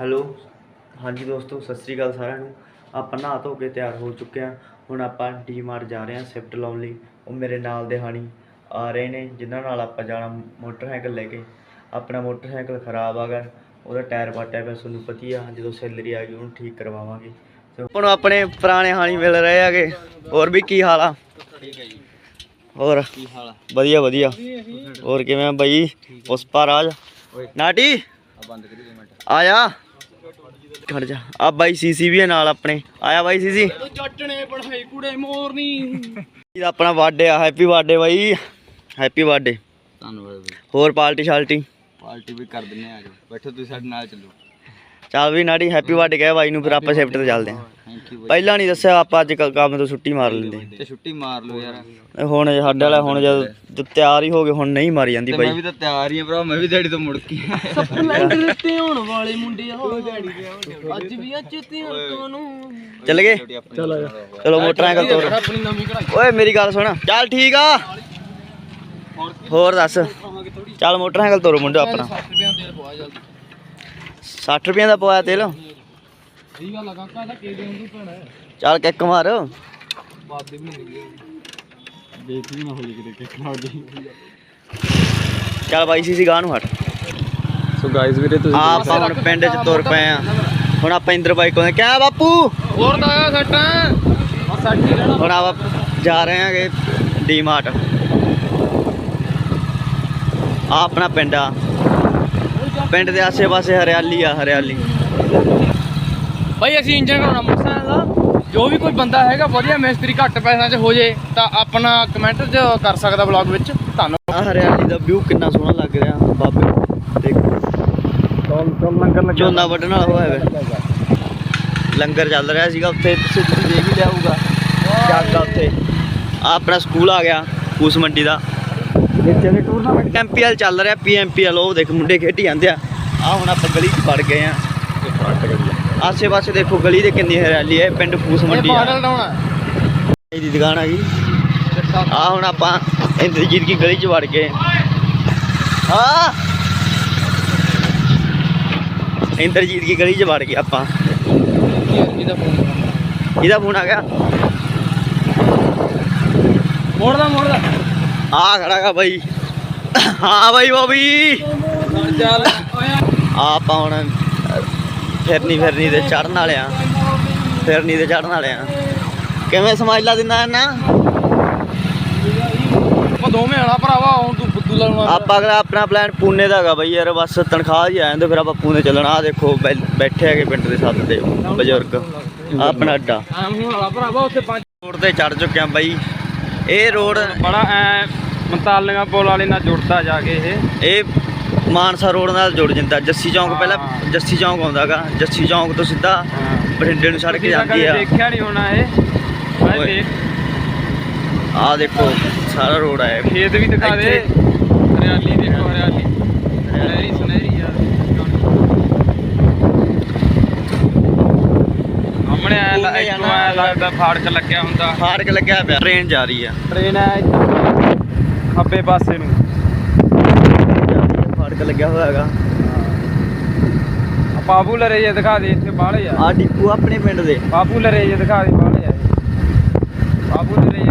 Hello. ਹਾਂਜੀ ਦੋਸਤੋ ਸਤਿ ਸ੍ਰੀ ਅਕਾਲ ਸਾਰਿਆਂ ਨੂੰ। ਆਪਾਂ ਨਹਾ ਧੋ ਕੇ ਤਿਆਰ ਹੋ ਚੁੱਕੇ ਹਾਂ। ਹੁਣ ਆਪਾਂ ਡੀਮਾਰਟ ਜਾ ਰਹੇ ਹਾਂ ਸ਼ਿਫਟ ਲਾਉਣ ਲਈ। ਉਹ ਮੇਰੇ ਨਾਲ ਦੇ ਹਾਣੀ ਆ ਰਹੇ ਨੇ ਜਿਨ੍ਹਾਂ ਨਾਲ ਆਪਾਂ ਜਾਣਾ ਮੋਟਰਸਾਈਕਲ ਲੈ ਕੇ। ਆਪਣਾ ਮੋਟਰਸਾਈਕਲ ਖਰਾਬ ਆ ਗਿਆ। ਉਹਦਾ ਟਾਇਰ ਪਾਟਿਆ ਪਿਆ ਤੁਹਾਨੂੰ ਪਤਾ ਆ ਜਦੋਂ ਸੈਲਰੀ ਆ ਗਈ ਉਹਨੂੰ ਠੀਕ ਕਰਵਾਵਾਂਗੇ। ਹੁਣ ਆਪਣੇ ਪੁਰਾਣੇ ਹਾਣੀ ਮਿਲ ਰਹੇ ਹੈਗੇ। ਹੋਰ ਵੀ ਕੀ ਹਾਲ ਆ? ਠੀਕ ਹੈ ਜੀ। ਹੋਰ? ਕੀ ਹਾਲ ਆ? ਵਧੀਆ ਵਧੀਆ। ਹੋਰ ਕਿਵੇਂ ਆ ਬਾਈ? ਪੁਸ਼ਪਾ ਰਾਜ। ਓਏ। ਨਾਟੀ? ਆ ਬੰਦ ਕਰੀ ਦੇ ਮਿੰਟ। ਆ ਜਾ। ਖੜ ਜਾ। ਆ ਬਾਈ ਸੀਸੀ ਵੀ ਹੈ ਨਾਲ ਆਪਣੇ। ਆਇਆ ਬਾਈ ਸੀਸੀ? ਜੱਟਣੇ ਪੜਾਈ ਕੁੜੇ ਮੋਰਨੀ ਇਹਦਾ ਆਪਣਾ ਬਰਥਡੇ ਆ। ਹੈਪੀ ਬਰਥਡੇ ਬਾਈ। ਹੈਪੀ ਬਰਥਡੇ ਧੰਨਵਾਦ ਬਈ। ਹੋਰ ਪਾਰਟੀ ਸ਼ਾਲਟੀ? ਪਾਰਟੀ ਵੀ ਕਰ ਦਿੰਨੇ ਆ ਜੋ ਬੈਠੋ ਤੁਸੀਂ ਸਾਡੇ ਨਾਲ ਚੱਲੋ। ਚੱਲ ਵੀ ਨਾਟੀ ਹੈਪੀ ਬਰਥਡੇ ਕਹਿ ਬਾਈ ਨੂੰ ਫਿਰ ਆਪਾਂ ਸ਼ਿਫਟ ਤੇ ਚੱਲਦੇ ਹਾਂ। ਥੈਂਕ ਯੂ ਬਈ ਪਹਿਲਾਂ ਨਹੀਂ ਦੱਸਿਆ ਆਪਾਂ ਅੱਜ ਕ- ਕੰਮ ਤੋਂ ਛੁੱਟੀ ਮਾਰ ਲੈਂਦੇ ਤੇ ਛੁੱਟੀ ਮਾਰ ਲਓ ਯਾਰ। ਇਹ ਹੁਣ ਸਾਡੇ ਵਾਲਾ ਹੁਣ ਜਦ ਜਦ ਤਿਆਰ ਹੀ ਹੋ ਗਏ ਹੁਣ ਨਹੀਂ ਮਾਰੀ ਜਾਂਦੀ ਤੇ ਮੈਂ ਬਾਈ ਵੀ ਤਾਂ ਤਿਆਰ ਹੀ ਆ ਭਰਾ ਮੈਂ ਵੀ ਦਿਹਾੜੀ ਤੋਂ ਮੁੜ ਕੇ ਸਪਲੈਂਡਰ ਤੇ ਹੋਣ ਵਾਲੇ ਮੁੰਡੇ ਹੋ ਅੱਜ ਵੀ ਅੱਜ ਤੇ ਨੂੰ ਚੱਲ ਗਏ? ਚਲੋ ਚਲੋ ਮੋਟਰਾਂ ਤੋਰ। ਆਪਣੀ ਨਵੀਂ ਕਢਾਈ। ਓਏ ਮੇਰੀ ਗੱਲ ਸੁਣ। ਚੱਲ ਠੀਕ ਆ। ਹੋਰ ਦੱਸ। ਚੱਲ ਮੋਟਰਸਾਈਕਲ ਤੋਰੋ ਮੁੰਡਾ ਆਪਣਾ। 60 ਰੁਪਏ ਤੇਲ ਪਵਾ ਜਲਦੀ। 60 ਰੁਪਏ ਦਾ ਪਵਾਇਆ ਤੇਲ? ਸਹੀ ਗੱਲ ਆ ਕਾਕਾ ਇਹਦਾ ਕੇ ਦੇਣ ਦੀ ਭੈਣਾ ਚੱਲ ਕਿੱਕ ਮਾਰ। ਬਾਦ ਦੇ ਵੀ ਨਹੀਂ ਨਿਕਲੇ ਦੇਖ ਵੀ ਨਾ ਹੋਈ ਕਿਤੇ ਕਿੱਥਾ ਦੀ ਚੱਲ ਬਾਈ ਸੀ ਸੀ ਗਾਹ ਨੂੰ ਹਟ। ਸੋ ਗਾਇਜ਼ ਵੀਰੇ ਤੁਸੀਂ ਆਪਾਂ ਹੁਣ ਪਿੰਡ 'ਚ ਤੁਰ ਪਏ ਆ। ਹੁਣ ਆਪਾਂ ਇੰਦਰ ਬਾਈ ਕੋਲ। ਕਿਆ ਬਾਪੂ? ਹੋਰ ਦਾ ਆ ਸੱਟਾਂ। ਆ ਸੱਟ ਹੀ ਰਹਿਣਾ ਹੁਣ ਆਪਾਂ ਜਾ ਰਹੇ ਆਂਗੇ ਡੀਮਾਰਟ। ਆ ਆਪਣਾ ਪਿੰਡ ਆ। ਪਿੰਡ ਦੇ ਆਸੇ-ਪਾਸੇ ਹਰਿਆਲੀ ਆ ਹਰਿਆਲੀ। ਭਾਈ ਅਸੀਂ ਇੰਜਨ ਕਰਾਉਣਾ ਮੋਟਰਸਾਈਕਲ ਦਾ। ਜੋ ਵੀ ਕੋਈ ਬੰਦਾ ਹੈਗਾ ਵਧੀਆ ਮਿਸਤਰੀ ਘੱਟ ਪੈਸਿਆਂ 'ਚ ਹੋ ਜੇ ਤਾਂ ਆਪਣਾ ਕਮੈਂਟ 'ਚ ਕਰ ਸਕਦਾ ਵਲੌਗ ਵਿੱਚ। ਧੰਨਵਾਦ। ਆ ਹਰਿਆਲੀ ਦਾ ਵਿਊ ਕਿੰਨਾ ਸੋਹਣਾ ਲੱਗ ਰਿਹਾ ਬਾਬੇ। ਦੇਖੋ। ਚਲ ਚਲ ਲੰਗਰ ਝੋਨਾ ਵੱਢਣ ਵਾਲਾ ਹੋਇਆ ਵੇ। ਲੰਗਰ ਚੱਲ ਰਿਹਾ ਸੀਗਾ ਉੱਥੇ ਤੁਸੀਂ ਦੇਖ ਹੀ ਲਿਆ ਹੋਊਗਾ। ਜੱਗ ਉੱਥੇ। ਆ ਆਪਣਾ ਸਕੂਲ ਆ ਗਿਆ ਕੂਸ ਮੰਡੀ ਦਾ। ਨੀਚੇ ਦੇ ਟੂਰਨਾਮੈਂਟ ਐਮਪੀਐਲ ਚੱਲ ਰਿਹਾ ਪੀਐਮਪੀਐਲ ਉਹ ਦੇਖ ਮੁੰਡੇ ਖੇਡੀ ਜਾਂਦੇ ਆ। ਆ ਹੁਣ ਆਪਾਂ ਗਲੀ 'ਚ ਵੜ ਗਏ ਆ। ਆਸੇ ਪਾਸੇ ਦੇਖੋ ਗਲੀ ਦੇ ਕਿੰਨੀ ਹਰਿਆਲੀ ਹੈ ਇਹ ਪਿੰਡ ਫੂਸ ਇਹ ਮੰਡੀ ਆ। ਡਾਉਣਾ ਇਹਦੀ ਦੁਕਾਨ ਆ ਗਈ ਆ ਹੁਣ ਆਪਾਂ ਇੰਦਰਜੀਤ ਦੀ ਗਲੀ 'ਚ ਵੜ ਗਏ। ਹਾਂ। ਇੰਦਰਜੀਤ ਦੀ ਗਲੀ 'ਚ ਵੜ ਗਏ ਆਪਾਂ। ਇਹਦਾ ਫੋਨ ਆ। ਗਿਆ। ਮੋੜਦਾ ਮੋੜਦਾ। ਆ ਖੜਾਗਾ ਬਾਈ। ਹਾਂ ਬਾਈ ਬੋਬੀ। ਚੱਲ। ਆ ਆਪਾਂ ਹੁਣ ਫਿਰਨੀ ਫਿਰਨੀ ਤੇ ਚੜਨ ਵਾਲੇ ਆ ਫਿਰਨੀ ਤੇ ਚੜਨ ਵਾਲੇ ਆ ਕਿਵੇਂ ਸਮਾਈਲਾ ਦਿੰਦਾ ਨਾ ਆਪਾਂ ਦੋਵੇਂ ਆਣਾ ਭਰਾਵਾ ਹੁਣ ਤੂੰ ਬੁੱਧੂ ਲਾਉਣਾ ਆਪਾਂ ਅਗਲਾ ਆਪਣਾ ਪਲਾਨ ਪੂਨੇ ਦਾ ਹੈਗਾ ਬਈ ਯਾਰ ਬਸ ਤਨਖਾਹ ਹੀ ਆ ਜਾਂਦੇ ਫਿਰ ਆਪਾਂ ਪੂਨੇ ਚੱਲਣਾ। ਆ ਦੇਖੋ ਬੈਠੇ ਹੈਗੇ ਪਿੰਡ ਦੇ ਸੱਤ ਦੇ ਬਜ਼ੁਰਗ। ਆਪਣਾ ਅੱਡਾ। ਹੁਣ ਵਾਲਾ ਭਰਾਵਾ ਉੱਥੇ ਪੰਜ ਰੋਡ ਤੇ ਚੜ ਚੁੱਕੇ ਆ ਬਾਈ। ਇਹ ਰੋਡ ਬੜਾ ਐ ਮਤਾਲੀਆਂ ਪੁਲ ਵਾਲੇ ਨਾਲ ਜੁੜਦਾ ਜਾ ਕੇ ਇਹ। ਇਹ ਮਾਨਸਾ ਰੋਡ ਨਾਲ ਜੁੜ ਜਾਂਦਾ। ਜੱਸੀ ਚੌਂਕ ਪਹਿਲਾਂ। ਜੱਸੀ ਚੌਂਕ ਆਉਂਦਾਗਾ। ਜੱਸੀ ਚੌਂਕ ਤੋਂ ਸਿੱਧਾ ਬਠਿੰਡੇ ਨੂੰ ਤੁਸੀਂ ਤਾਂ ਜਾਂਦੀ ਆ। ਦੇਖਿਆ ਨਹੀਂ ਹੋਣਾ ਇਹ। ਆ ਦੇਖੋ ਸਾਰਾ ਰੋਡ ਆ ਇਹ। ਖੇਤ ਵੀ ਦਿਖਾ ਦੇ। ਹਰਿਆਲੀ ਦੇਖੋ ਹਰਿਆਲੀ। ਸੁਨਹਿਰੀ ਸੁਨਹਿਰੀ ਯਾਰ ਸਾਹਮਣੇ ਪੂਨੇ ਇੱਕ ਐ ਲੱਗਦਾ ਫਾੜਕ ਲੱਗਿਆ ਹੁੰਦਾ। ਫਾੜਕ ਲੱਗਿਆ ਪਿਆ। ਟ੍ਰੇਨ ਜਾ ਰਹੀ ਆ। ਟ੍ਰੇਨ ਇੱਧਰ ਖੱਬੇ ਪਾਸੇ ਨੂੰ। ਫਾੜਕ ਲੱਗਿਆ ਹੋਇਆ ਹੈਗਾ। ਆ ਬਾਬੂ ਲਰੇ ਜੇ ਦਿਖਾ ਦੇ ਇੱਥੇ ਬਾਹਲੇ ਆ। ਆ ਡਿਪੂ ਆਪਣੇ ਪਿੰਡ ਦੇ। ਬਾਬੂ ਲਰੇ ਜੇ ਦਿਖਾ ਦੇ ਬਾਹਲੇ ਆ। ਇਹ। ਬਾਬੂ ਲਰੇ ਜੇ।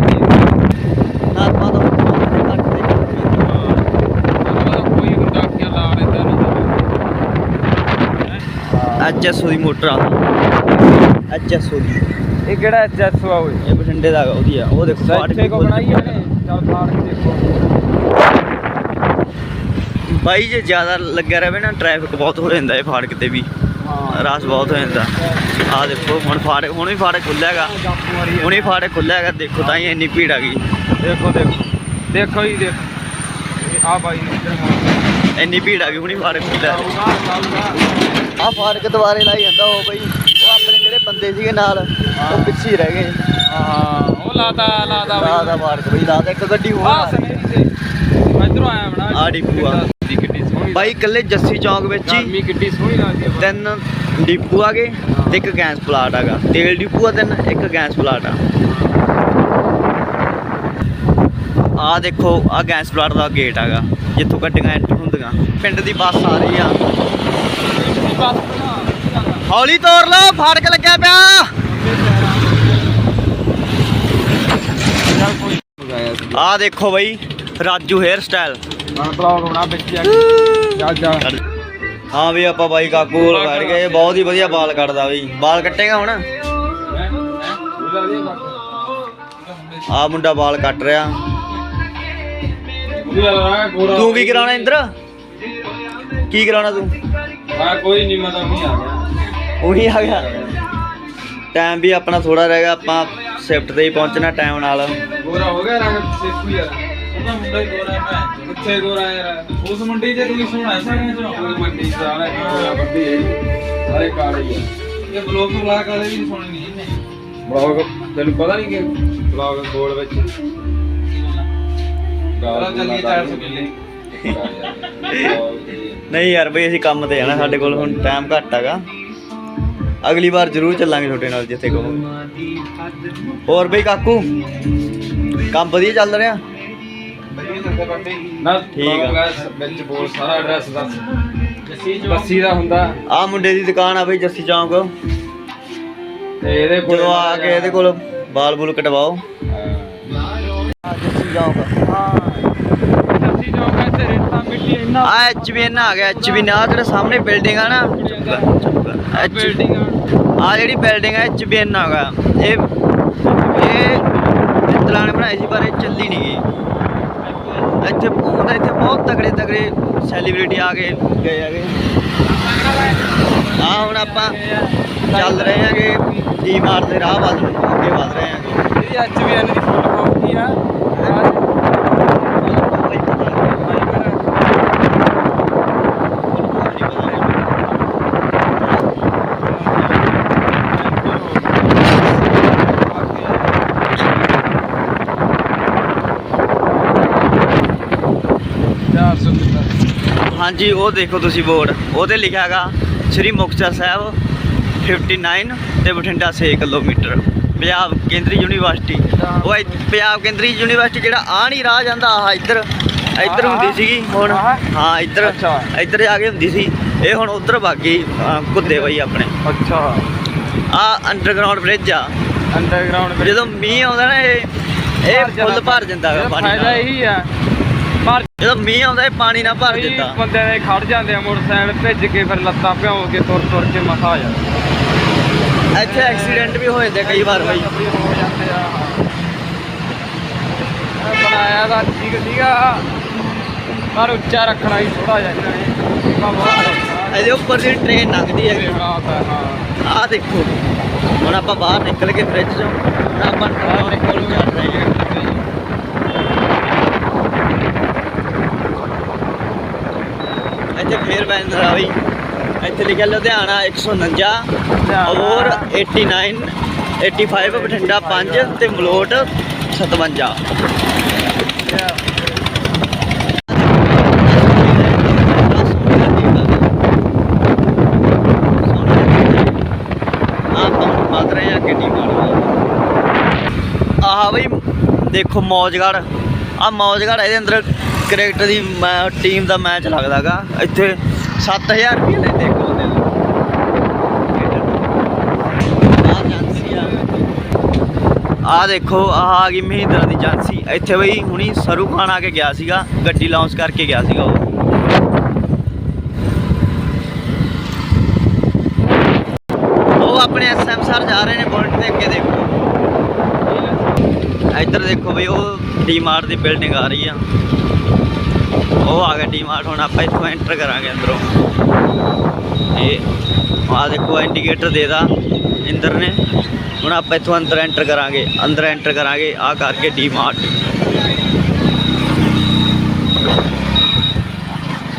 ਲੈਂਦਾ ਨਹੀਂ ਐਚਐਸਓ ਦੀ ਮੋਟਰ ਆ। ਐਚਐਸਓ ਦੀ। ਇਹ ਕਿਹੜਾ ਐਚਐਸ ਆ ਓਏ? ਇਹ ਬਠਿੰਡੇ ਦਾ ਉਹਦੀ ਆ। ਉਹ ਦੇਖੋ ਇੱਥੇ ਕੋ ਬਣਾਈ ਇਹਨੇ? ਚੱਲ ਫਾੜ ਕੇ ਦੇਖੋ। ਬਾਈ ਜੇ ਜ਼ਿਆਦਾ ਲੱਗਿਆ ਰਵੇ ਨਾ ਟ੍ਰੈਫਿਕ ਬਹੁਤ ਹੋ ਜਾਂਦਾ ਇਹ ਫਾੜਕ ਤੇ ਵੀ। ਹਾਂ। ਰਸ਼ ਬਹੁਤ ਹੋ ਜਾਂਦਾ। ਆ ਦੇਖੋ ਹੁਣ ਫਾੜਕ ਹੁਣ ਵੀ ਫਾੜਕ ਮਾਰੀ ਹੁਣੇ ਫਾੜਕ ਖੁੱਲਿਆ ਹੈਗਾ ਦੇਖੋ ਤਾਂ ਹੀ ਇੰਨੀ ਭੀੜ ਆ ਗਈ। ਦੇਖੋ ਦੇਖੋ। ਦੇਖੋ ਜੀ ਦੇਖੋ। ਆ ਬਾਈ ਨੇ ਇੰਨੀ ਭੀੜ ਆ ਗਈ ਹੁਣੇ ਫਾੜਕ ਖੁੱਲਿਆ ਆ ਫਾੜਕ ਦੁਬਾਰੇ ਲਾਈ ਜਾਂਦਾ ਉਹ ਬਈ। ਉਹ ਆਪਣੇ ਜਿਹੜੇ ਬੰਦੇ ਸੀਗੇ ਨਾਲ ਉਹ ਪਿੱਛੇ ਹੀ ਰਹਿ ਗਏ। ਹਾਂ ਉਹ ਲਾਤਾ ਲਾਤਾ ਰਾਹ ਦਾ ਫਾੜਕ ਬਈ ਰਾਹ ਦਾ ਇੱਕ ਗੱਡੀ ਹੋਰ ਆ ਇਧਰੋਂ ਆਇਆ ਬਣਾ। ਆਹ ਡਿਪੂ ਆ। ਦੀ ਕਿੱਡੀ ਸੋਹਣੀ ਬਾਈ ਇਕੱਲੇ ਜੱਸੀ ਚੌਂਕ ਵਿੱਚ ਹੀ ਗਰਮੀ ਕਿੱਡੀ ਸੋਹਣੀ ਲੱਗਦੀ ਹੈ ਤਿੰਨ ਡਿਪੂ ਆ ਗਏ ਤੇ ਇੱਕ ਗੈਸ ਪਲਾਟ ਹੈਗਾ ਤੇਲ ਡਿਪੂ ਆ ਤਿੰਨ ਇੱਕ ਗੈਸ ਪਲਾਟ ਆ। ਆ ਦੇਖੋ ਆ ਗੈਸ ਪਲਾਟ ਦਾ ਗੇਟ ਹੈਗਾ ਜਿੱਥੋਂ ਗੱਡੀਆਂ ਐਂਟਰ ਹੁੰਦੀਆਂ। ਪਿੰਡ ਦੀ ਬੱਸ ਆ ਰਹੀ ਆ। ਹੌਲੀ ਤੋਰ ਲਓ ਫਾੜਕ ਲੱਗਿਆ ਪਿਆ। ਆ ਦੇਖੋ ਬਈ ਰਾਜੂ ਹੈਅਰ ਸਟਾਈਲ ਹਾਂ ਬਲੌਗ ਬਣਾ ਵਿੱਚ ਜਾ ਚੱਲ ਜਾ ਹਾਂ ਵੀ ਆਪਾਂ ਬਾਈ ਕਾਕੂ ਕੋਲ ਬੈਠ ਗਏ। ਬਹੁਤ ਹੀ ਵਧੀਆ ਬਾਲ ਕੱਟਦਾ ਬਈ ਬਾਲ ਕੱਟੇਗਾ ਹੁਣ? ਆ ਮੁੰਡਾ ਬਾਲ ਕੱਟ ਰਿਹਾ। ਤੂੰ ਕੀ ਕਰਾਉਣਾ ਇੰਦਰ? ਕੀ ਕਰਾਉਣਾ ਤੂੰ? ਹਾਂ ਕੋਈ ਨਹੀਂ ਮੈਂ ਤਾਂ ਨਹੀਂ ਆ ਗਿਆ। ਉਹੀ ਆ ਗਿਆ। ਟਾਈਮ ਵੀ ਆਪਣਾ ਥੋੜਾ ਰਹਿ ਗਿਆ। ਆਪਾਂ ਸ਼ਿਫਟ ਤੇ ਹੀ ਪਹੁੰਚਣਾ ਟਾਈਮ ਨਾਲ। ਗੋਰਾ ਹੋ ਗਿਆ ਰੰਗ ਸੇਖੂ ਯਾਰ। ਉਹਦਾ ਮੁੰਡਾ ਹੀ ਗੋਰਾ ਹੈ ਕਿੱਥੇ ਗੋਰਾ ਯਾਰ। ਉਸ ਮੰਡੀ 'ਚ ਤੂੰ ਸੋਹਣਾ ਸਾਰਿਆਂ ਚੋਂ। ਉਸ ਮੰਡੀ ਸਾਰਾ ਗੋਰਾ ਬੰਦੀ ਹੈ ਸਾਰੇ ਕਾਲੇ ਹੀ ਇਹ ਬਲੌਗ ਬਲਾ ਕਾਲੇ ਵੀ ਸੋਹਣੇ ਨਹੀਂ ਨੇ ਬਲੌਗ ਤੈਨੂੰ ਪਤਾ ਨਹੀਂ ਕਿ ਬਲੌਗ ਗੋਲ ਵਿੱਚ ਗਾਲ ਚੱਲੀਏ 400 ਕਿੱਲੇ। ਨਹੀਂ ਯਾਰ ਬਈ ਅਸੀਂ ਕੰਮ ਤੇ ਜਾਣਾ ਸਾਡੇ ਕੋਲ ਹੁਣ ਟਾਈਮ ਘੱਟ ਹੈਗਾ। ਅਗਲੀ ਵਾਰ ਜ਼ਰੂਰ ਚੱਲਾਂਗੇ ਤੁਹਾਡੇ ਨਾਲ ਜਿੱਥੇ ਕਹੋ। ਹੋਰ ਬਈ ਕਾਕੂ ਕੰਮ ਵਧੀਆ ਚੱਲ ਰਿਹਾ? ਨਾ ਠੀਕ ਆ। ਵਿੱਚ ਬੋਲ ਸਾਰਾ ਐਡਰੈਸ ਦੱਸ ਬੱਸੀ ਦਾ ਹੁੰਦਾ। ਆ ਮੁੰਡੇ ਦੀ ਦੁਕਾਨ ਆ ਬਈ ਜੱਸੀ ਚੌਂਕ। ਤੇ ਇਹਦੇ ਕੋਲ ਜਦੋਂ ਆ ਕੇ ਇਹਦੇ ਕੋਲ ਬਾਲ ਬੁਲ ਕਟਵਾਓ। ਜੱਸੀ ਚੌਂਕ। ਜੱਸੀ ਚੌਕ ਇੱਥੇ ਰੇਤਾ ਮਿੱਟੀ ਇੰਨਾ ਆ ਐਚਬੀਐਨ ਆ ਗਿਆ ਐਚਬੀਐਨ ਆ ਜਿਹੜਾ ਸਾਹਮਣੇ ਬਿਲਡਿੰਗ ਆ ਨਾ। ਬਿਲਡਿੰਗ ਆ। ਜਿਹੜੀ ਬਿਲਡਿੰਗ ਹੈ ਐਚਬੀਐਨ ਆ ਗਾ ਇਹ ਇਹ ਮਿੱਤਲਾਂ ਨੇ ਬਣਾਈ ਸੀ ਪਰ ਇਹ ਚੱਲੀ ਨਹੀਂ ਗਈ। ਇੱਥੇ ਬਹੁਤ ਇੱਥੇ ਬਹੁਤ ਤਗੜੇ ਤਗੜੇ ਸੈਲੀਬ੍ਰਿਟੀ ਆ ਕੇ ਗਏ ਹੈਗੇ। ਆ ਹੁਣ ਆਪਾਂ ਚੱਲ ਰਹੇ ਹੈਗੇ ਡੀ ਮਾਰ ਦੇ ਰਾਹ ਵੱਲ ਅੱਗੇ ਵੱਧ ਰਹੇ ਹਾਂਗੇ। ਇਹਦੀ ਐਚਬੀਐਨ ਦੀ ਫੋਟੋ ਕਾਪੀ ਆ ਚਾਰ ਸੌ ਹਾਂਜੀ ਉਹ ਦੇਖੋ ਤੁਸੀਂ ਬੋਰਡ। ਉਹਤੇ ਲਿਖਿਆ ਹੈਗਾ ਸ੍ਰੀ ਮੁਕਤਸਰ ਸਾਹਿਬ 59 ਤੇ ਬਠਿੰਡਾ 6 ਕਿਲੋਮੀਟਰ। ਪੰਜਾਬ ਕੇਂਦਰੀ ਯੂਨੀਵਰਸਿਟੀ। ਉਹ ਪੰਜਾਬ ਕੇਂਦਰੀ ਯੂਨੀਵਰਸਿਟੀ ਜਿਹੜਾ ਆ ਨਹੀਂ ਰਾਹ ਜਾਂਦਾ ਆਹ ਇੱਧਰ ਇੱਧਰ? ਹੁੰਦੀ ਸੀਗੀ। ਹੁਣ? ਹਾਂ ਇੱਧਰ ਅੱਛਾ। ਇੱਧਰ ਜਾ ਕੇ ਹੁੰਦੀ ਸੀ। ਇਹ ਹੁਣ ਉੱਧਰ ਅਹ, ਘੁੱਦੇ ਬਈ ਆਪਣੇ। ਅੱਛਾ। ਆ ਅੰਡਰਗਰਾਉਂਡ ਬ੍ਰਿਜ ਆ। ਅੰਡਰਗਰਾਉਂਡ ਜਦੋਂ ਮੀਂਹ ਆਉਂਦਾ ਨਾ ਇਹ ਇਹ ਫੁੱਲ ਭਰ ਜਾਂਦਾ ਪਾਣੀ ਫਾਇਦਾ ਨਾਲ। ਇਹੀ ਆ। ਪਰ ਜਦੋਂ ਮੀਂਹ ਆਉਂਦਾ ਇਹ ਪਾਣੀ ਨਾਲ ਭਰ ਕਈ ਦਿੰਦਾ ਬੰਦੇ ਦੇ ਖੜ ਜਾਂਦੇ ਆ ਮੋਟਰਸਾਈਕਲ ਭਿੱਜ ਕੇ ਫਿਰ ਲੱਤਾਂ ਭਿਉਂ ਕੇ ਤੁਰ ਤੁਰ ਕੇ ਮਸਾ ਆ ਜਾਂਦਾ। ਇੱਥੇ ਐਕਸੀਡੈਂਟ ਵੀ ਹੋ ਜਾਂਦੇ ਕਈ ਵਾਰ ਬਈ। ਹੋ ਜਾਂਦੇ ਆ। ਇਹ ਬਣਾਇਆ ਤਾਂ ਠੀਕ ਸੀਗਾ। ਪਰ ਉੱਚਾ ਰੱਖਣਾ ਹੀ ਥੋੜਾ ਜਿਹਾ ਇਹਨਾਂ ਨੇ। ਕੰਮ ਬਹੁਤ ਰੱਖਣਾ ਇਹਦੇ ਉੱਪਰ ਦੀ ਟ੍ਰੇਨ ਲੰਘਦੀ ਹੈ ਰਾਤ ਹੈ। ਹਾਂ ਆਹ ਦੇਖੋ। ਹੁਣ ਆਪਾਂ ਬਾਹਰ ਨਿਕਲ ਕੇ ਫ੍ਰਿਜ ਚੋਂ। ਹੁਣ ਆਪਾਂ ਬਾਹਰ ਨਿਕਲ ਨੂੰ ਚੱਲ ਰਹੇ ਹਾਂ। ਇੱਥੇ ਫੇਰ ਆ ਬਈ ਇੱਥੇ ਲਿਖਿਆ ਲੁਧਿਆਣਾ 149 ਔਰ 89 85 ਬਠਿੰਡਾ 5 ਤੇ ਮਲੋਟ 57 ਆਪਾਂ ਹੁਣ ਵੱਧ ਰਹੇ ਹਾਂ ਕਿੰਨੀ ਆਹ ਬਈ ਦੇਖੋ ਮੌਜਗੜ ਆ ਮੌਜਗੜ ਇਹਦੇ ਅੰਦਰ ਕ੍ਰਿਕਟ ਦੀ ਟੀਮ ਦਾ ਮੈਚ ਲੱਗਦਾਗਾ। ਇੱਥੇ 7000 ਰੁਪਏ ਲੈਂਦੇ ਇੱਕ ਬੰਦੇ ਦਾ ਆਹ ਆ। ਦੇਖੋ, ਆਹ ਆ ਗਈ ਮਹਿੰਦਰਾ ਦੀ ਏਜੰਸੀ। ਇੱਥੇ ਬਈ ਹੁਣੀ ਸਰੂ ਖਾਨ ਆ ਕੇ ਗਿਆ ਸੀਗਾ, ਗੱਡੀ ਲਾਂਚ ਕਰਕੇ ਗਿਆ ਸੀਗਾ ਉਹ। ਉਹ ਆਪਣੇ ਐਸਐਮ ਸਰ ਜਾ ਰਹੇ ਨੇ ਬੁਲਟ ਦੇ ਅੱਗੇ ਦੇਖੋ। ਇੱਧਰ ਦੇਖੋ ਬਈ, ਉਹ ਡੀਮਾਰਟ ਦੀ ਬਿਲਡਿੰਗ ਆ ਰਹੀ ਆ। ਉਹ ਆ ਗਿਆ ਡੀਮਾਰਟ ਹੁਣ ਆਪਾਂ ਇੱਥੋਂ ਐਂਟਰ ਕਰਾਂਗੇ ਅੰਦਰੋਂ। ਇਹ ਆ ਦੇਖੋ ਇੰਡੀਕੇਟਰ ਦੇਦਾ ਇੰਦਰ ਨੇ। ਹੁਣ ਆਪਾਂ ਇੱਥੋਂ ਅੰਦਰ ਐਂਟਰ ਕਰਾਂਗੇ ਅੰਦਰ ਐਂਟਰ ਕਰਾਂਗੇ ਆ ਕਰਕੇ ਡੀਮਾਰਟ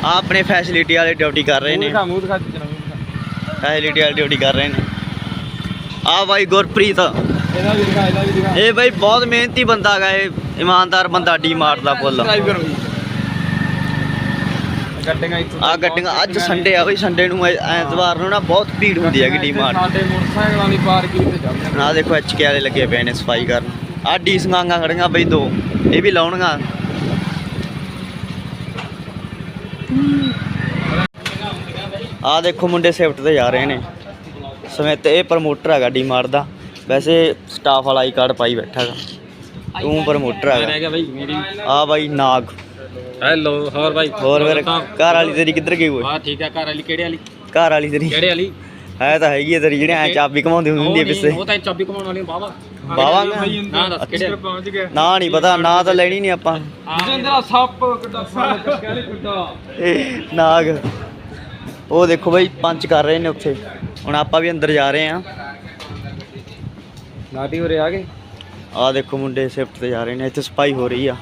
ਆ ਆਪਣੇ ਫੈਸਿਲਿਟੀ ਵਾਲੇ ਡਿਊਟੀ ਕਰ ਰਹੇ ਨੇ। ਫੈਸਿਲਿਟੀ ਵਾਲੀ ਡਿਊਟੀ ਕਰ ਰਹੇ ਨੇ। ਆ ਬਾਈ ਗੁਰਪ੍ਰੀਤ। ਇਹ ਬਾਈ ਬਹੁਤ ਮਿਹਨਤੀ ਬੰਦਾ ਹੈਗਾ ਇਹ ਇਮਾਨਦਾਰ ਬੰਦਾ ਡੀ ਫੁੱਲ। ਸਬਸਕ੍ਰਾਈਬ ਕਰੋ ਜੀ। ਗੱਡੀਆਂ ਇੱਥੋਂ ਆ ਗੱਡੀਆਂ ਅੱਜ ਸੰਡੇ ਆ ਬਈ ਸੰਡੇ ਨੂੰ ਐ- ਐਤਵਾਰ ਨੂੰ ਨਾ ਬਹੁਤ ਭੀੜ ਹੁੰਦੀ ਹੈਗੀ ਡੀ ਮਾਰਟ ਸਾਡੇ ਮੋਟਰਸਾਈਕਲਾਂ ਦੀ ਪਾਰਕਿੰਗ ਤੇ ਜਾਂਦੇ ਆ ਦੇਖੋ ਐਚਕੇ ਵਾਲੇ ਲੱਗੇ ਪਏ ਨੇ ਸਫ਼ਾਈ ਕਰਨ। ਆ ਡੀ ਸੰਗਾਂਗਾ ਖੜੀਆਂ ਬਈ ਦੋ। ਇਹ ਵੀ ਲਾਉਣਗਾ। ਆ ਦੇਖੋ ਮੁੰਡੇ ਸ਼ਿਫਟ ਤੇ ਜਾ ਰਹੇ ਨੇ। ਸਮੇਤ ਇਹ ਪ੍ਰਮੋਟਰ ਹੈਗਾ ਡੀਮਾਰਟ ਦਾ। ਵੈਸੇ ਸਟਾਫ ਵਾਲਾ ਆਈ ਕਾਰਡ ਪਾਈ ਬੈਠਾ ਹੈਗਾ। ਤੂੰ ਪ੍ਰਮੋਟਰ ਹੈਗਾ। ਗਿਆ ਭਾਈ ਮੇਰੀ। ਆ ਬਾਈ ਨਾਗ। ਹੈਲੋ ਹੋਰ ਭਾਈ ਹੋਰ ਫਿਰ ਘਰ ਵਾਲੀ ਤੇਰੀ ਕਿੱਧਰ ਗਈ ਓਏ? ਹਾਂ ਠੀਕ ਹੈ ਘਰ ਵਾਲੀ ਕਿਹੜੇ ਵਾਲੀ? ਘਰ ਵਾਲੀ ਤੇਰੀ। ਕਿਹੜੇ ਵਾਲੀ? ਹੈ ਤਾਂ ਹੈਗੀ ਹੈ ਤੇਰੀ ਜਿਹੜੇ ਐ ਚਾਬੀ ਘਮਾਉਂਦੀ ਹੁੰਦੀ ਹੈ ਪਿੱਛੇ। ਉਹ ਤਾਂ ਚਾਬੀ ਕਮਾਉਣ ਵਾਲੀ ਬਾਵਾ ਬਾਵਾ ਨਾ ਦੱਸ ਕਿਹੜੇ ਪਹੁੰਚ ਗਿਆ। ਨਾ ਨਹੀਂ ਪਤਾ ਨਾ ਤਾਂ ਲੈਣੀ ਨਹੀਂ ਆਪਾਂ। ਜਿੰਦਰਾ ਸੱਪ ਕਿੱਡਾ ਸੱਪ ਕਹਿੰਦੇ ਕਿੱਡਾ ਇਹ ਨਾਗ। ਉਹ ਦੇਖੋ ਬਾਈ ਪੰਚ ਕਰ ਰਹੇ ਨੇ ਉੱਥੇ। ਹੁਣ ਆਪਾਂ ਵੀ ਅੰਦਰ ਜਾ ਰਹੇ ਆ ਨਾਟੀ ਉਰੇ ਆ ਗਏ। ਆਹ ਦੇਖੋ ਮੁੰਡੇ ਸ਼ਿਫਟ ਤੇ ਜਾ ਰਹੇ ਨੇ ਇੱਥੇ ਸਫ਼ਾਈ ਹੋ ਰਹੀ ਆ।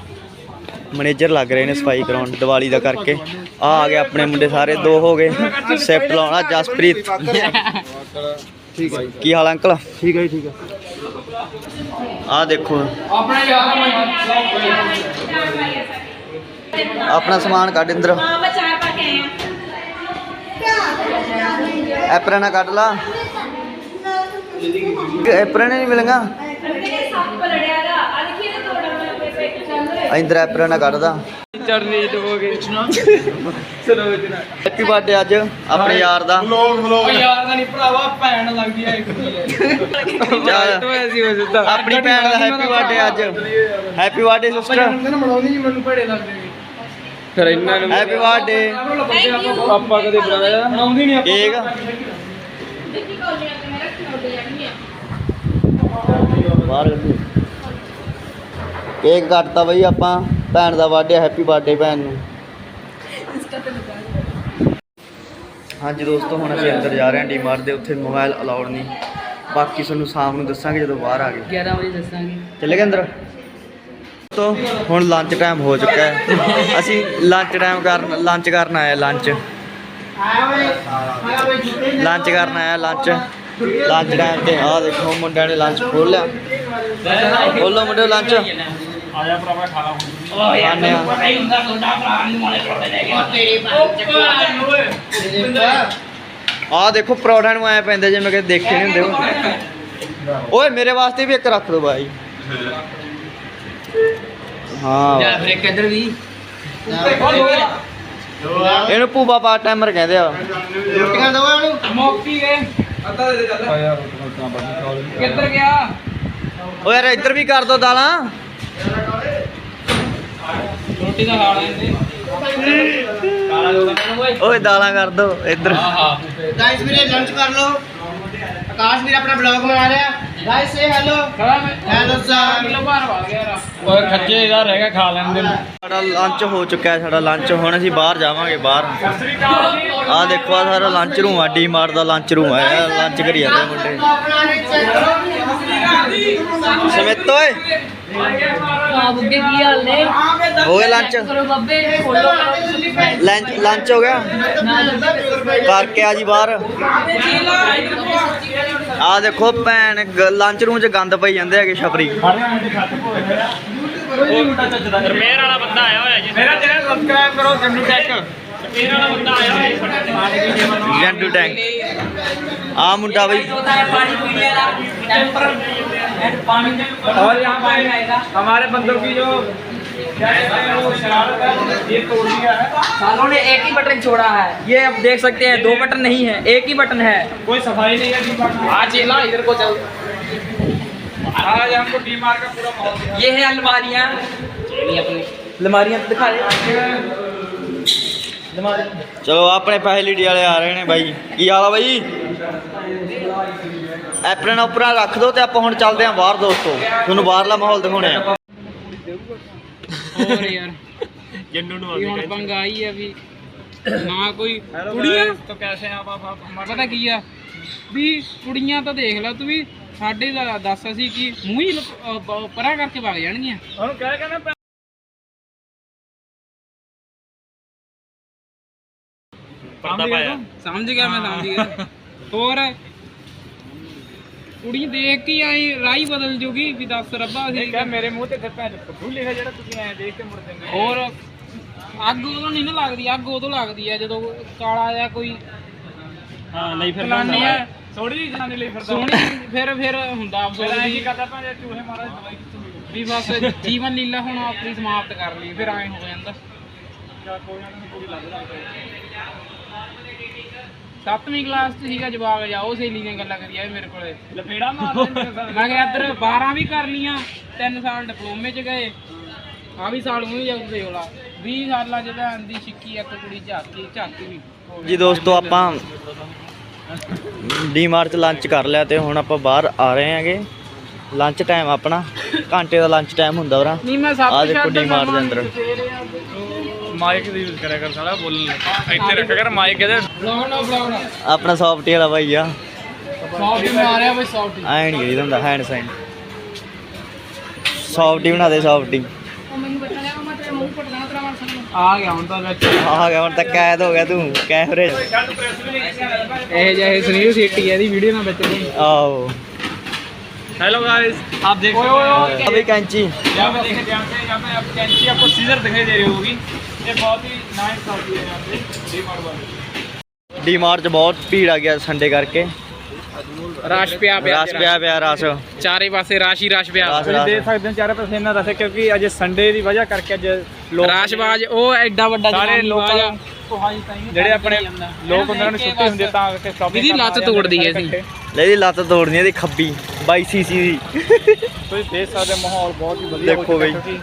ਮੈਨੇਜਰ ਲੱਗ ਰਹੇ ਨੇ ਸਫ਼ਾਈ ਕਰਾਉਣ ਦੀਵਾਲੀ ਦਾ ਕਰਕੇ। ਆ ਆ ਗਏ ਆਪਣੇ ਮੁੰਡੇ ਸਾਰੇ ਦੋ ਹੋ ਗਏ। ਸ਼ਿਫਟ ਲਾਉਣਾ ਜਸਪ੍ਰੀਤ। ਠੀਕ ਹੈ ਕੀ ਹਾਲ ਅੰਕਲ? ਠੀਕ ਹੈ ਠੀਕ ਹੈ ਆਹ ਦੇਖੋ। ਆਪਣੇ ਯਾਰ ਆਪਣਾ ਸਮਾਨ ਕੱਢ ਇੰਦਰ। ਹਾਂ ਮੈਂ ਚਾਹ ਪਾ ਕੇ ਆਇਆ ਐਪਰਨ ਕੱਢ ਲਾ। ਐਪਰਨ ਨਹੀਂ ਮਿਲੇਗਾ ਮੇਰੇ ਸੱਪ ਲੜਿਆ ਦਾ ਆ ਦੇਖੀਏ ਤੇ ਤੋੜਾ ਮੈਂ ਆਪਣੇ ਪੇਟ ਚੱਲ ਰਿਹਾ ਇੰਦਰ ਐਪਰਨ ਕੱਢ ਦਾ ਚੜਨੀ ਡੋਗੇ ਚਲੋ ਜਨਾ ਹੈਪੀ ਬਰਥਡੇ ਅੱਜ ਆਪਣੇ ਯਾਰ ਦਾ। ਉਹ ਯਾਰ ਦਾ ਨਹੀਂ ਭਰਾਵਾ ਭੈਣ ਲੱਗਦੀ ਹੈ ਇੱਕ ਚੱਲ ਐਸੀ ਹੋ ਜਾਂਦਾ ਆਪਣੀ ਭੈਣ ਦਾ ਹੈਪੀ ਬਰਥਡੇ ਅੱਜ ਹੈਪੀ ਬਰਥਡੇ ਸਿਸਟਰ ਮਨਾਉਂਦੀ ਨਹੀਂ ਮੈਨੂੰ ਭੇੜੇ ਲੱਗਦੇ ਫਿਰ ਇਹਨਾਂ ਨੂੰ ਹੈਪੀ ਬਰਥਡੇ ਆਪਾਂ ਕਦੇ ਬੁਲਾਇਆ? ਮਨਾਉਂਦੀ ਨਹੀਂ ਕੇਕ ਦੇਖੀ ਕੋਲੀਆਂ ਤੇ ਮੇਰਾ ਖਨੋਡੇ ਜਾਣਗੀਆਂ ਬਾਹਰ ਕੱਢੀ। ਕੇਕ ਕੱਟਤਾ ਬਈ ਆਪਾਂ ਭੈਣ ਦਾ ਬਰਥਡੇ ਹੈਪੀ ਬਰਥਡੇ ਭੈਣ ਨੂੰ। ਹਾਂਜੀ ਦੋਸਤੋ ਹੁਣ ਅਸੀਂ ਅੰਦਰ ਜਾ ਰਹੇ ਹਾਂ ਡੀਮਾਰਟ ਦੇ ਉੱਥੇ ਮੋਬਾਈਲ ਅਲਾਉਡ ਨਹੀਂ। ਬਾਕੀ ਤੁਹਾਨੂੰ ਸ਼ਾਮ ਨੂੰ ਦੱਸਾਂਗੇ ਜਦੋਂ ਬਾਹਰ ਆ ਗਏ। 11 ਵਜੇ ਦੱਸਾਂਗੇ। ਚੱਲੇ ਗਏ ਅੰਦਰ? ਤੋਂ ਹੁਣ ਲੰਚ ਟਾਈਮ ਹੋ ਚੁੱਕਾ ਹੈ। ਅਸੀਂ ਲੰਚ ਟਾਈਮ ਕਰਨ ਲੰਚ ਕਰਨ ਆਏ ਲੰਚ ਲੰਚ ਕਰਨ ਆਇਆ ਲੰਚ ਲੰਚ ਟਾਈਮ ਤੇ ਆਹ ਦੇਖੋ ਮੁੰਡਿਆਂ ਨੇ ਲੰਚ ਖੋਲ ਲਿਆ ਖੋਲੋ ਮੁੰਡਿਓ ਲੰਚ ਆਇਆ ਭਰਾਵਾ ਖਾ ਲਾ ਹੁਣ ਖਾਣੇ ਆ। ਆਹ ਦੇਖੋ ਪਰੌਠਿਆਂ ਨੂੰ ਐ ਪੈਂਦੇ ਜਿਵੇਂ ਕਿ ਦੇਖੇ ਨਹੀਂ ਹੁੰਦੇ ਓਏ ਮੇਰੇ ਵਾਸਤੇ ਵੀ ਇੱਕ ਰੱਖ ਬਾਈ। ਹਾਂ। ਫਿਰ ਇੱਕ ਇੱਧਰ ਵੀ। ਇਹਨੂੰ ਪੂਬਾ ਪਾਰਟ ਟਾਈਮਰ ਕਹਿੰਦੇ ਆ। ਰੋਟੀਆਂ ਦੋ ਇਹਨੂੰ। ਮੋਕੀ ਗਏ ਅੱਧਾ ਦੇ ਚੱਲ। ਆਇਆ ਰੋਟੀਆਂ ਬਾਕੀ ਕਿੱਧਰ ਗਿਆ? ਓ ਯਾਰ ਇੱਧਰ ਵੀ ਕਰ ਦੋ ਦਾਲਾਂ। ਰੋਟੀ ਦਾ ਲਾਣਾ ਓਏ ਦਾਲਾਂ ਕਰ ਦੋ ਇੱਧਰ। ਗਾਇਸ ਵੀਰੇ ਲੰਚ ਕਰ ਲਓ। ਆਕਾਸ਼ ਵੀਰ ਆਪਣਾ ਬਲੌਗ ਬਣਾ ਰਿਹਾ। Guys say hello hello sir kilo ਭਾਰ ਵਾਲ ਗਿਆ ਯਾਰ। ਓਏ ਖੱਜੇ ਇਹਦਾ ਰਹਿ ਗਿਆ ਖਾ ਲੈਣ ਦੇ। ਸਾਡਾ ਲੰਚ ਹੋ ਚੁੱਕਿਆ ਹੈ ਸਾਡਾ ਲੰਚ ਹੁਣ ਅਸੀਂ ਬਾਹਰ ਜਾਵਾਂਗੇ ਬਾਹਰ। ਆਹ ਦੇਖੋ ਆ ਸਾਰਾ ਲੰਚ ਰੂਮ ਆ ਡੀ ਮਾਰ ਦਾ ਲੰਚ ਰੂਮ ਆ। ਲੰਚ ਕਰੀ ਜਾਂਦੇ ਮੁੰਡੇ। ਸਮੇਤ ਓਏ। ਹਾਂ ਬੁੱਗੇ ਕੀ ਹਾਲ ਨੇ? ਹੋ ਗਿਆ ਲੰਚ ਕਰੋ ਬੱਬੇ ਫੋਲੋ ਕਰੋ ਲੰਚ ਲੰਚ ਹੋ ਗਿਆ ਕਰਕੇ ਆ ਜੀ ਬਾਹਰ। ਆ ਦੇਖੋ ਭੈਣ ਲੰਚ ਰੂਮ 'ਚ ਗੰਦ ਪਈ ਜਾਂਦੇ ਹੈਗੇ ਛਪਰੀ। ਮੇਰਾ ਚੈਨਲ ਸਬਸਕ੍ਰਾਈਬ ਕਰੋ ਜੰਮੂ ਟੈਕ ਮੇਰਾ ਵਾਲਾ ਬੰਦਾ ਆਇਆ ਹੋਇਆ ਜੈਂਟੂ ਟੈਂਕ ਆ ਮੁੰਡਾ ਬਈ। और यहाँ पे हमारे बंदों की जो सालों ने एक ही बटन छोड़ा है। ये आप देख सकते हैं दो बटन नहीं है एक ही बटन है। कोई सफ़ाई नहीं है आज हाँ चेला इधर को चल। आज हमको बीमार का पूरा ये है अलमारियाँ। अपनी। अलमारियाँ तो दिखा रहे चलो अपने पहली डी आ रहे हैं भाई। की हाल भाई? ਐਪਰਨ ਉਪਰਾਂ ਰੱਖ ਦਿਓ ਤੇ ਆਪਾਂ ਹੁਣ ਚੱਲਦੇ ਆਂ ਬਾਹਰ ਦੋਸਤੋ। ਤੁਹਾਨੂੰ ਬਾਹਰਲਾ ਮਾਹੌਲ ਦਿਖਾਉਣੇ ਆ। ਸਾਡੇ ਦੱਸ ਅਸੀਂ ਪਰਾਂ ਕਰਕੇ ਪਰਦਾ ਪਾਇਆ। ਸਮਝ ਗਿਆ ਮੈਂ ਸਮਝ ਗਿਆ। ਹੋਰ ਕੁੜੀ ਦੇਖ ਕੇ ਆਈ ਰਾਈ ਬਦਲ ਜੂਗੀ ਵੀ ਦੱਸ ਰੱਬਾ ਅਸੀਂ ਕਹ ਮੇਰੇ ਮੂੰਹ ਤੇ ਫਿਰ ਭੈਣ ਫੁੱਟੂ ਲਿਖਿਆ ਜਿਹੜਾ ਤੁਸੀਂ ਐ ਦੇਖ ਕੇ ਮੁੜ ਦਿੰਦੇ ਹੋਰ ਅੱਗ ਉਦੋਂ ਨਹੀਂ ਨਾ ਲੱਗਦੀ ਅੱਗ ਉਦੋਂ ਲੱਗਦੀ ਆ ਜਦੋਂ ਕਾਲਾ ਜਾਂ ਕੋਈ ਹਾਂ ਲਈ ਫਿਰ ਲਾਨੀ ਆ। ਥੋੜੀ ਜਿਹੀ ਜਨਾਨੀ ਲਈ ਫਿਰਦਾ। ਸੋਹਣੀ ਫਿਰ ਫਿਰ ਹੁੰਦਾ ਅਫਸੋਸ ਫਿਰ ਕੀ ਕਰਦਾ ਭੈਣ ਚੂਹੇ ਮਾਰਾ ਦਵਾਈ ਕਿੱਥੋਂ ਵੀ ਬਸ ਜੀਵਨ ਲੀਲਾ ਹੁਣ ਆਪਣੀ ਸਮਾਪਤ ਕਰ ਲਈ ਫਿਰ ਐਂ ਹੋ ਜਾਂਦਾ। ਕੋਈ ਨਾ ਕੋਈ ਲੱਗ ਜਾਂਦਾ 7ਵੀਂ ਕਲਾਸ 'ਚ ਸੀਗਾ ਜਵਾਬ ਜਾ ਉਹ ਸਹੇਲੀ ਨੇ ਗੱਲਾਂ ਕਰੀ ਆਏ ਮੇਰੇ ਕੋਲੇ। ਲਫੇੜਾ ਮਾਰਦੇ ਮੈਂ ਕਿਹਾ ਇੱਧਰ 12 ਵੀ ਕਰ ਲੀਆਂ 3 ਸਾਲ ਡਿਪਲੋਮੇ 'ਚ ਗਏ। ਆ ਵੀ ਸਾਲ ਉਹੀ ਜਾਂਦੇ ਹੋਲਾ। 20 ਸਾਲਾਂ ਚ ਭੈਣ ਦੀ ਸਿੱਕੀ ਇੱਕ ਕੁੜੀ ਝਾਕੀ ਝਾਕੀ ਵੀ। ਜੀ ਦੋਸਤੋ ਆਪਾਂ ਡੀਮਾਰਟ ਚ ਲੰਚ ਕਰ ਲਿਆ ਤੇ ਹੁਣ ਆਪਾਂ ਬਾਹਰ ਆ ਰਹੇ ਹਾਂਗੇ। ਲੰਚ ਟਾਈਮ ਆਪਣਾ। ਘੰਟੇ ਦਾ ਲੰਚ ਟਾਈਮ ਹੁੰਦਾ ਵਰਾ ਨਹੀਂ ਦੇਖੋ ਸ਼ਬਦ D-Mart ਦੇ ਅੰਦਰ। ਮਾਈਕ ਦੀ ਯੂਜ਼ ਕਰਿਆ ਕਰ ਸਾਲਾ ਬੋਲਣ ਇੱਥੇ ਰੱਖਿਆ ਕਰ ਮਾਈਕ ਇਹਦੇ ਬੁਲਾਉਣਾ ਬੁਲਾਉਣਾ ਆਪਣਾ ਸੌਫਟੀ ਵਾਲਾ ਭਾਈ ਆ ਸੌਫਟੀ ਮਾਰਿਆ ਬਈ ਸੌਫਟੀ ਐ ਨਹੀਂ ਕਰੀਦਾ ਹੁੰਦਾ ਹੈਂਡ ਸਾਈਨ ਸੌਫਟੀ ਬਣਾ ਦੇ ਸੌਫਟੀ ਆ ਗਿਆ ਹੁਣ ਤਾਂ ਵਿੱਚ ਆ ਗਿਆ ਹੁਣ ਤਾਂ ਕੈਦ ਹੋ ਗਿਆ ਤੂੰ ਕੈਮਰੇ 'ਚ। ਇਹ ਜਿਹੇ ਸੁਨੀਲ ਸੀਟੀ ਇਹਦੀ ਵੀਡੀਓ ਨਾਲ ਵਿੱਚ ਨਹੀਂ ਆਓ हेलो गाइस आप देख ओए, ओए, ओए। ਅਭੀ ਕੈਂਚੀ यहाँ पे देखें यहाँ पे यहाँ पे आप कैंची आपको सीजर दिखाई दे रही होगी ਇਹ ਬਹੁਤ ਬਹੁਤ ਭੀੜ ਆ ਗਿਆ ਸੰਡੇ ਕਰਕੇ। ਰਾਸ਼ ਪਿਆ ਪਿਆ ਰਾਸ਼ ਪਿਆ ਪਿਆ ਰਾਸ਼। ਚਾਰੇ ਪਾਸੇ ਰਾਸ਼ ਰਾਸ਼ ਪਿਆ। ਤੁਸੀਂ ਦੇਖ ਸਕਦੇ ਹੋ ਚਾਰੇ ਪਾਸੇ ਇਹਨਾਂ ਰਸੇ ਕਿਉਂਕਿ ਅੱਜ ਸੰਡੇ ਦੀ ਵਜ੍ਹਾ ਕਰਕੇ ਅੱਜ ਲੋਕ ਰਾਸ਼ਬਾਜ ਉਹ ਐਡਾ ਵੱਡਾ ਸਾਰੇ ਲੋਕਾਂ ਜਿਹੜੇ ਆਪਣੇ ਲੋਕ ਉਹਨਾਂ ਨੂੰ ਛੁੱਟੀ ਹੁੰਦੀ ਤਾਂ ਕਰਕੇ ਸ਼ਾਪਿੰਗ ਇਹਦੀ ਲੱਤ ਤੋੜਦੀ ਹੈ ਸੀ ਲੈ ਇਹਦੀ ਲੱਤ ਤੋੜਨੀ ਇਹਦੀ ਖੱਬੀ 22 ਸੀਸੀ ਦੀ। ਤੁਸੀਂ ਦੇਖ ਸਕਦੇ ਮਾਹੌਲ ਬਹੁਤ ਹੀ ਵਧੀਆ ਹੋ ਚੁੱਕਾ ਦੇਖੋ ਬਈ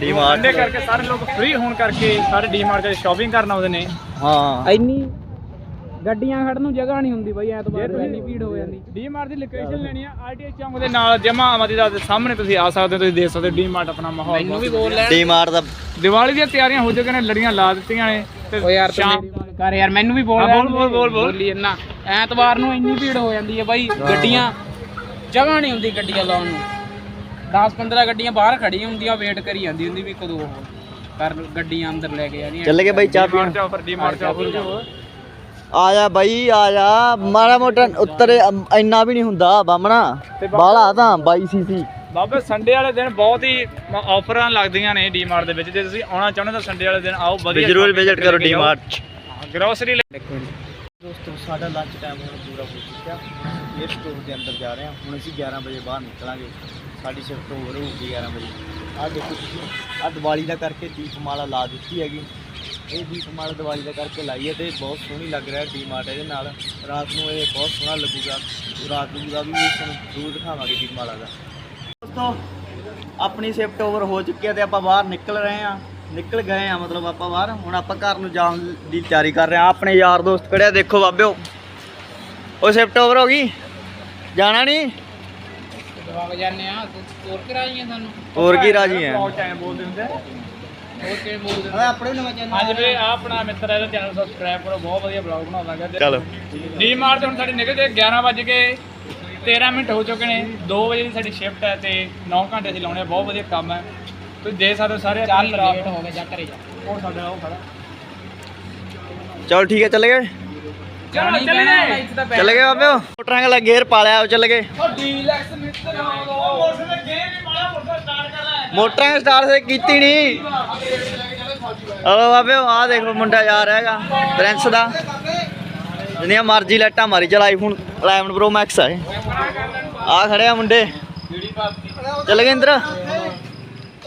ਡੀਮਾਰਟ ਸੰਡੇ ਕਰਕੇ ਸਾਰੇ ਲੋਕ ਫ੍ਰੀ ਹੋਣ ਕਰਕੇ ਸਾਰੇ ਡੀਮਾਰਟ 'ਚ ਸ਼ਾਪਿੰਗ ਕਰਨ ਆਉਂਦੇ ਨੇ। ਹਾਂ। ਇੰਨੀ ਗੱਡੀਆਂ ਖੜਨ ਨੂੰ ਜਗ੍ਹਾ ਨਹੀਂ ਹੁੰਦੀ ਬਈ ਐਤਵਾਰ ਨੂੰ ਇੰਨੀ ਭੀੜ ਹੋ ਜਾਂਦੀ। ਡੀਮਾਰਟ ਦੀ ਲੋਕੇਸ਼ਨ ਲੈਣੀ ਆ ਆਰਟੀਆਈ ਚੌਂਕ ਦੇ ਨਾਲ ਜਮਾ ਆਮਦੀ ਦਾ ਦੇ ਸਾਹਮਣੇ ਤੁਸੀਂ ਆ ਸਕਦੇ ਹੋ ਤੁਸੀਂ ਦੇਖ ਸਕਦੇ ਹੋ ਡੀਮਾਰਟ ਆਪਣਾ ਮਾਹੌਲ ਮੈਨੂੰ ਵੀ ਬੋਲ ਲੈਣ ਡੀਮਾਰਟ ਦਾ ਦੀਵਾਲੀ ਦੀਆਂ ਤਿਆਰੀਆਂ ਹੋ ਚੁੱਕੀਆਂ ਨੇ ਲੜੀਆਂ ਲਾ ਦਿੱਤੀਆਂ ਨੇ ਤੇ ਓ ਯਾਰ ਤੂੰ ਸ਼ਾਮ ਮੇਰੀ ਗੱਲ ਕਰ ਯਾਰ ਮੈਨੂੰ ਵੀ ਬੋਲ ਹਾਂ, ਲੈਣ ਬੋਲ, ਬੋਲ, ਦੇ। ਬੋਲ, ਬੋਲ। ਬੋਲੀ। ਇੰਨਾ। ਐਤਵਾਰ ਨੂੰ ਇੰਨੀ ਭੀੜ ਹੋ ਜਾਂਦੀ ਹੈ ਬਾਈ ਗੱਡੀਆਂ ਜਗ੍ਹਾ ਨਹੀਂ ਹੁੰਦੀ ਗੱਡੀਆਂ ਲਾਉਣ ਨੂੰ। 10 15 ਗੱਡੀਆਂ ਬਾਹਰ ਖੜੀਆਂ ਹੁੰਦੀਆਂ ਵੇਟ ਕਰੀ ਜਾਂਦੀ ਹੁੰਦੀ ਵੀ ਕਦੋਂ ਉਹ ਕਰ ਗੱਡੀਆਂ ਅੰਦਰ ਲੈ ਕੇ ਜਾਣੀਆਂ ਚੱਲ ਗਏ ਬਾਈ ਚਾਹ ਪੀਣ। ਆ ਜਾ ਬਾਈ ਆ ਜਾ। ਮਾੜਾ ਮੋਟਾ ਉੱਤਰ ਇੰਨਾ ਵੀ ਨਹੀਂ ਹੁੰਦਾ ਬਾਮਣਾ ਬਾਲਾ ਤਾਂ 22 ਸੀਸੀ ਬਾਬੇ ਸੰਡੇ ਵਾਲੇ ਦਿਨ ਬਹੁਤ ਹੀ ਆਫਰਾਂ ਲੱਗਦੀਆਂ ਨੇ ਡੀਮਾਰਟ ਦੇ ਵਿੱਚ। ਜੇ ਤੁਸੀਂ ਆਉਣਾ ਚਾਹੁੰਦੇ ਤਾਂ ਸੰਡੇ ਵਾਲੇ ਦਿਨ ਆਓ ਵਧੀਆ ਜਰੂਰ ਵਿਜ਼ਿਟ ਕਰੋ। ਡੀਮਾਰਟ ਗਰੋਸਰੀ ਦੋਸਤੋ ਸਾਡਾ ਲੰਚ ਟਾਈਮ ਹੁਣ ਪੂਰਾ ਹੋ ਚੁੱਕਿਆ। ਇਹ ਸਟੋਰ ਦੇ ਅੰਦਰ ਜਾ ਰਹੇ ਹਾਂ। ਹੁਣ ਅਸੀਂ 11 ਵਜੇ ਬਾਹਰ ਨਿਕਲਾਂਗੇ। ਸਾਡੀ ਸ਼ਿਫਟ ਓਵਰ ਹੋਊਗੀ 11 ਵਜੇ। ਆਹ ਦੇਖੋ ਤੁਸੀਂ ਆਹ ਦੀਵਾਲੀ ਦਾ ਕਰਕੇ ਦੀਪਮਾਲਾ ਲਾ ਦਿੱਤੀ ਹੈਗੀ। ਇਹ ਦੀਪਮਾਲਾ ਦੀਵਾਲੀ ਦਾ ਕਰਕੇ ਲਾਈ ਹੈ ਤੇ ਬਹੁਤ ਸੋਹਣੀ ਲੱਗ ਰਿਹਾ ਡੀਮਾਰਟ ਇਹਦੇ ਨਾਲ। ਰਾਤ ਨੂੰ ਇਹ ਬਹੁਤ ਸੋਹਣਾ ਲੱਗੂਗਾ। ਰਾਤ ਨੂੰ ਦਾ ਵੀ ਤੁਹਾਨੂੰ ਜ਼ਰੂਰ ਦਿਖਾਵਾਂਗੇ ਦੀਪਮਾਲਾ ਦਾ। ਦੋਸਤੋ, ਆਪਣੀ ਸ਼ਿਫਟ ਓਵਰ ਹੋ ਚੁੱਕੀ ਹੈ ਤੇ ਆਪਾਂ ਬਾਹਰ ਨਿਕਲ ਰਹੇ ਹਾਂ। ਨਿਕਲ ਗਏ ਆ ਮਤਲਬ ਆਪਾਂ ਬਾਹਰ। ਹੁਣ ਆਪਾਂ ਘਰ ਨੂੰ ਜਾਣ ਦੀ ਤਿਆਰੀ ਕਰ ਰਹੇ ਹਾਂ। ਆਪਣੇ ਯਾਰ ਦੋਸਤ ਖੜਿਆ ਦੇਖੋ ਬਾਬਿਓ। ਉਹ ਸ਼ਿਫਟ ਓਵਰ ਹੋ ਗਈ। ਜਾਣਾ ਨਹੀਂ? ਦਵਾ ਜਾਂਦੇ ਆ ਤੂੰ ਤੋਰ ਕੇ ਰਾਜੀਆਂ ਸਾਨੂੰ? ਹੋਰ ਕੀ ਰਾਜੀ ਹੈ ਬਹੁਤ ਟਾਈਮ ਬੋਲਦੇ ਹੁੰਦੇ ਹੋਰ ਕਿਵੇਂ ਬੋਲ ਦਿੰਦੇ ਆਪਣੇ ਨਵਾਂ ਚੈਨਲ ਹਾਂਜੀ ਵੀਰੇ ਆ ਆਪਣਾ ਮਿੱਤਰ ਹੈ ਇਹਦਾ ਚੈਨਲ ਸਬਸਕ੍ਰਾਈਬ ਕਰੋ ਬਹੁਤ ਵਧੀਆ ਬਲੌਗ ਬਣਾਉਂਦਾਗਾ ਚਲੋ। ਡੀਮਾਰਟ ਹੁਣ ਸਾਡੀ ਨਿਕਲ ਜੇ 11 ਵਜੇ ਕੇ 13 ਮਿੰਟ ਹੋ ਚੁੱਕੇ ਨੇ 2 ਵਜੇ ਦੀ ਸਾਡੀ ਸ਼ਿਫਟ ਹੈ ਤੇ 9 ਘੰਟੇ ਅਸੀਂ ਲਾਉਣੇ ਆ ਬਹੁਤ ਵਧੀਆ ਕੰਮ ਹੈ। ਤੁਸੀਂ ਦੇ ਸਕਦੇ ਹੋ ਸਾਰੇ ਚੱਲ ਲੇਟ ਹੋ ਗਿਆ ਜਾ ਘਰੇ ਜਾ। ਉਹ ਸਾਡਾ ਉਹ ਖੜਾ। ਚਲੋ ਠੀਕ ਹੈ ਚੱਲ ਗਏ। ਇੱਥੇ ਤਾਂ ਚੱਲ ਗਏ ਬਾਬਿਓ? ਮੋਟਰਾਂ ਵਾਲਾ ਗੇਅਰ ਪਾ ਲਿਆ ਚੱਲ ਗਏ। ਉਹ ਡੀਲੈਕਸ ਮਿੱਤਰ ਮੋਟਰਾਂ ਸਟਾਰਟ ਕੀਤੀ ਨਹੀਂ ਹਲੋ ਬਾਬਿਓ ਆ ਦੇਖੋ ਮੁੰਡਾ ਜਾ ਰਿਹਾ ਹੈਗਾ ਪ੍ਰਿੰਸ ਦਾ। ਜਿੰਨੀਆਂ ਮਰਜ਼ੀ ਲੈਟਾਂ ਮਾਰੀ ਚਲ ਆਈਫੋਨ 11 ਪ੍ਰੋ ਮੈਕਸ ਆ ਇਹ। ਆ ਖੜੇ ਆ ਮੁੰਡੇ। ਚੱਲ ਗਏ ਇੰਦਰ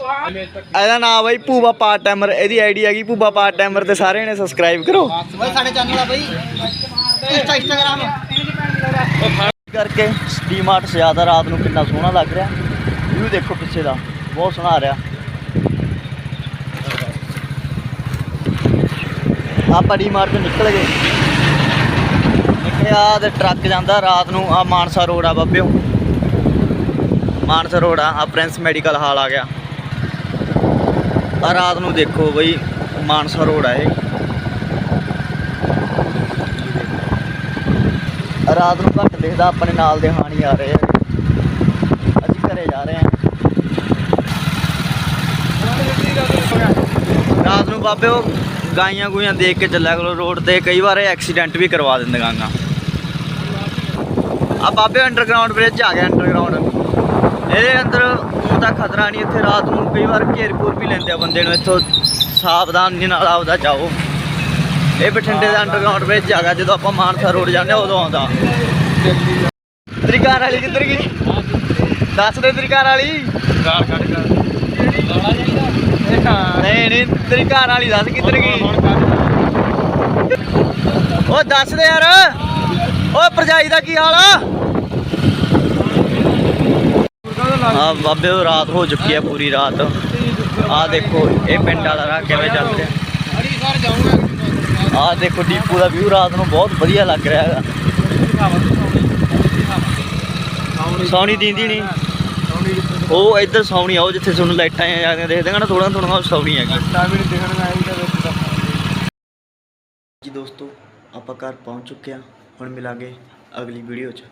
ਇਹਦਾ ਨਾਮ ਬਾਈ ਪੂਬਾ ਪਾਰਟ ਟਾਈਮਰ ਇਹਦੀ ਆਈਡੀ ਹੈਗੀ ਪੂਬਾ ਪਾਰਟ ਟਾਈਮਰ ਤੇ ਸਾਰੇ ਨੇ ਸਬਸਕ੍ਰਾਈਬ ਕਰੋ। ਬਈ ਸਾਡੇ ਚੈਨਲ ਆ ਬਈ। Insta Instagram. ਕਰਕੇ ਡੀਮਾਰਟ ਸਜਾਦਾ ਰਾਤ ਨੂੰ ਕਿੰਨਾ ਸੋਹਣਾ ਲੱਗ ਰਿਹਾ। ਵਿਊ ਦੇਖੋ ਪਿੱਛੇ ਦਾ ਬਹੁਤ ਸੋਹਣਾ ਆ ਰਿਹਾ। ਆਪਾਂ ਡੀਮਾਰਟ ਤੋਂ ਨਿਕਲ ਗਏ। ਨਿਕਲਿਆ ਤੇ ਟਰੱਕ ਜਾਂਦਾ ਰਾਤ ਨੂੰ ਆ ਮਾਨਸਾ ਰੋਡ ਆ ਬੱਬਿਓ। ਮਾਨਸਾ ਰੋਡ ਆ ਪ੍ਰਿੰਸ ਮੈਡੀਕਲ ਹਾਲ ਆ ਗਿਆ। ਆ ਰਾਤ ਨੂੰ ਦੇਖੋ ਬਈ, ਮਾਨਸਾ ਰੋਡ ਆ ਇਹ। ਰਾਤ ਨੂੰ ਘੱਟ ਦਿਖਦਾ, ਆਪਣੇ ਨਾਲ ਦੇ ਹਾਣੀ ਆ ਰਹੇ ਆ। ਅਸੀਂ ਘਰੇ ਜਾ ਰਹੇ ਹਾਂ ਰਾਤ ਨੂੰ ਬਾਬੇ ਉਹ ਗਾਈਆਂ ਗੂਈਆਂ ਦੇਖ ਕੇ ਚੱਲਿਆ ਕਰੋ ਰੋਡ ਤੇ, ਕਈ ਵਾਰ ਐਕਸੀਡੈਂਟ ਵੀ ਕਰਵਾ ਦਿੰਦੇ ਗਾਂਗਾ। ਆ ਬਾਬੇ ਅੰਡਰਗਰਾਉਂਡ ਬ੍ਰਿਜ ਆ ਗਿਆ ਅੰਡਰਗਰਾਉਂਡ ਇਹਦੇ ਅੰਦਰ ਉਹ ਖਤਰਾ ਨਹੀਂ ਇੱਥੇ, ਰਾਤ ਨੂੰ ਕਈ ਵਾਰ ਘੇਰ ਘੂਰ ਵੀ ਲੈਂਦੇ ਆ ਬੰਦੇ ਨੂੰ, ਇੱਥੋਂ ਸਾਵਧਾਨੀ ਨਾਲ ਆਪਦਾ ਜਾਓ। ਇਹ ਬਠਿੰਡੇ ਦਾ ਅੰਡਰਗਰਾਉਂਡ ਬ੍ਰਿਜ ਆ ਜਦੋਂ ਆਪਾਂ ਮਾਨਸਾ ਰੋਡ ਜਾਂਦੇ ਉਦੋਂ ਆਉਂਦਾ। ਤ੍ਰਿਕਾਰ ਵਾਲੀ ਕਿੱਧਰ ਗਈ? ਦੱਸ ਦੇ ਤ੍ਰਿਕਾਰ ਵਾਲੀ। ਗਾਲ ਕੱਢ ਕਰ ਨਹੀਂ ਨਹੀਂ ਤੇਰੀ ਘਰ ਵਾਲੀ ਦੱਸ ਕਿੱਧਰ ਗਈ? ਉਹ ਦੱਸ ਦੇ ਯਾਰ। ਓ ਭਰਜਾਈ ਦਾ ਕੀ ਹਾਲ ਆ? ਆ ਬਾਬੇ ਉਹ ਰਾਤ ਹੋ ਚੁੱਕੀ ਹੈ ਪੂਰੀ ਰਾਤ। ਆ ਦੇਖੋ ਇਹ ਪਿੰਡ ਵਾਲਾ ਰਾਹ ਕਿਵੇਂ ਚੱਲ ਰਿਹਾ ਹਰੀ ਸਰ ਜਾਊਂਗਾ ਆ ਦੇਖੋ ਡੀਪੂ ਦਾ ਵਿਊ ਰਾਤ ਨੂੰ ਬਹੁਤ ਵਧੀਆ ਲੱਗ ਰਿਹਾ ਹੈਗਾ। ਸੌਣੀ ਦੀਂਦੀ ਨਹੀਂ ਉਹ ਇੱਧਰ ਸੌਣੀ ਆ ਉਹ ਜਿੱਥੇ ਤੁਹਾਨੂੰ ਲਾਈਟਾਂ ਜਾਂਦੀਆਂ ਦੇਖਦੇ ਨਾ ਥੋੜਾ ਥੋੜਾ ਸੌਣੀ ਹੈਗੀ। ਜੀ ਦੋਸਤੋ ਆਪਾਂ ਘਰ ਪਹੁੰਚ ਚੁੱਕੇ ਹਾਂ ਹੁਣ ਮਿਲਾਂਗੇ ਅਗਲੀ ਵੀਡੀਓ 'ਚ।